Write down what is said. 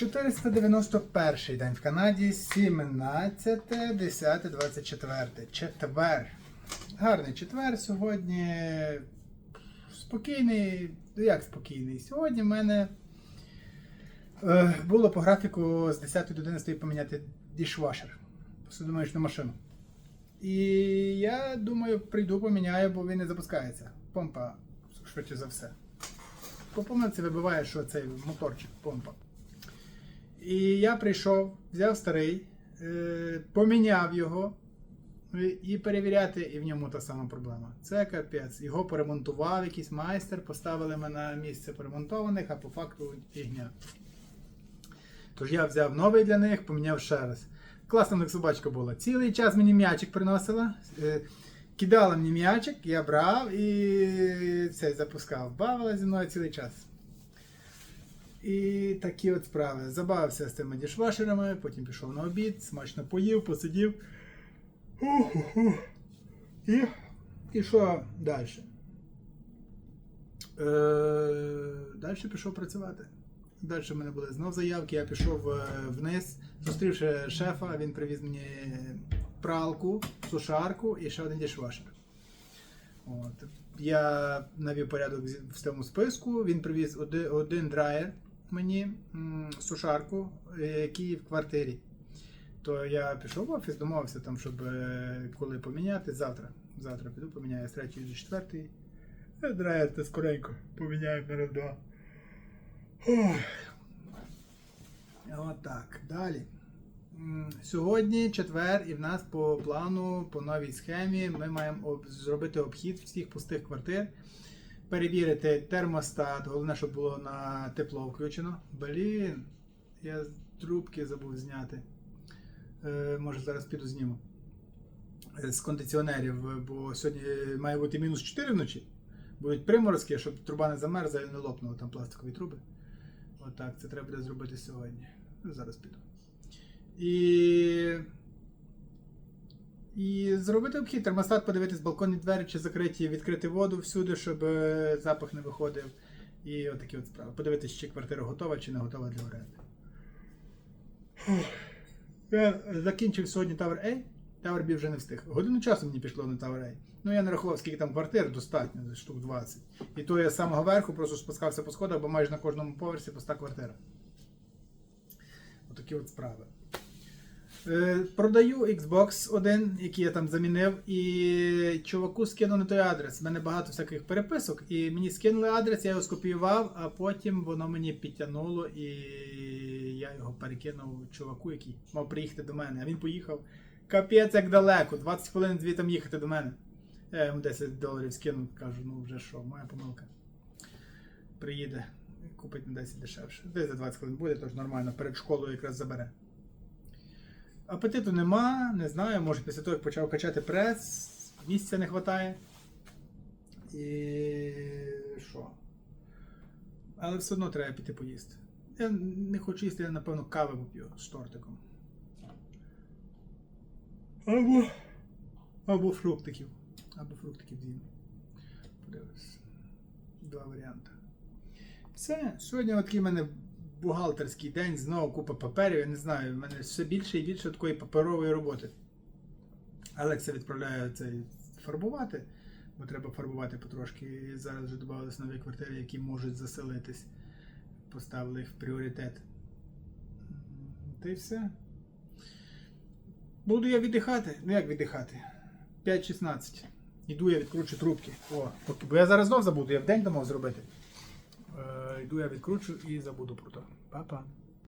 491 день в Канаді, 17, 10, 24. Четвер. Гарний четвер сьогодні. Спокійний. Ну як спокійний? Сьогодні в мене е, було по графіку з 10 до 11 поміняти дішвашер. Посудомоєчну машину. І я думаю, прийду поміняю, бо він не запускається. Помпа, швидше за все. По помилці вибиває, що цей моторчик, помпа. І я прийшов, взяв старий, е, поміняв його і- і перевіряти, і в ньому та сама проблема. Це капець. Його поремонтував якийсь майстер, поставили мене на місце поремонтованих, а по факту фігня. Тож я взяв новий для них, поміняв ще раз. Класна в них собачка була. Цілий час мені м'ячик приносила. е, Кидала мені м'ячик, я брав і цей запускав. Бавила зі мною цілий час. І такі от справи. Забавився з цими дішвашерами, потім пішов на обід, смачно поїв, посидів. Ух-ху-ху. І, і що далі? Е, далі пішов працювати. Далі в мене були знов заявки, я пішов е, вниз, зустрівши шефа, він привіз мені пралку, сушарку і ще один дішвашер. От. Я навів порядок в цьому списку. Він привіз один, один драйер мені, сушарку, е, який в квартирі. То я пішов в офіс, домовився там, щоб е, коли поміняти. Завтра. Завтра піду поміняю з третьої до четвертої. Е, Драйер скоренько. Поміняю на раз-два. Отак. Далі. Сьогодні четвер, і в нас по плану, по новій схемі, ми маємо об- зробити обхід всіх пустих квартир, перевірити термостат. Головне, щоб було на тепло включено. Блін, я трубки забув зняти. Е, може зараз піду зніму. Е, З кондиціонерів, бо сьогодні має бути мінус 4 вночі. Будуть приморозки, щоб труба не замерзла і не лопнула там пластикові труби. Отак, це треба буде зробити сьогодні. Зараз піду. І. І зробити обхід, термостат, подивитись балконні двері, чи закриті, відкрити воду всюди, щоб е, запах не виходив. І отакі от справи. Подивитись, чи квартира готова, чи не готова для оренди. Я закінчив сьогодні Tower A. Tower B вже не встиг. Годину часу мені пішло на Tower A. Ну я не рахував, скільки там квартир, достатньо, штук 20. І то я з самого верху просто спускався по сходах, бо майже на кожному поверсі пуста квартира. Отакі от справи. Е, продаю Xbox 1, який я там замінив, і чуваку скинув на той адрес. У мене багато всяких переписок, і мені скинули адрес, я його скопіював, а потім воно мені підтягнуло, і я його перекинув чуваку, який мав приїхати до мене. А він поїхав. Капець як далеко, 20 хвилин звідти їхати до мене. Я йому 10 доларів скинув, кажу, ну вже що, моя помилка. Приїде, купить на 10 дешевше. Десь за 20 хвилин буде, тож нормально, перед школою якраз забере. Апетиту нема, не знаю, може після того, як почав качати прес, місця не вистачає. І що? Але все одно треба піти поїсти. Я не хочу їсти, я напевно кави поп'ю з тортиком. Або, або фруктиків. Або фруктиків з'їм. Подивись. Два варіанти. Все, сьогодні такий в мене бухгалтерський день, знову купа паперів, я не знаю, в мене все більше і більше такої паперової роботи. Алекса відправляє цей фарбувати, бо треба фарбувати потрошки. Зараз вже додавалися нові квартири, які можуть заселитись. Поставили їх в пріоритет. Та й все. Буду я віддихати. Ну як віддихати? 5.16. Іду я відкручу трубки. О, поки- бо я зараз знов забуду, я в день думав зробити. Е, йду я відкручу і забуду про то. Па-па.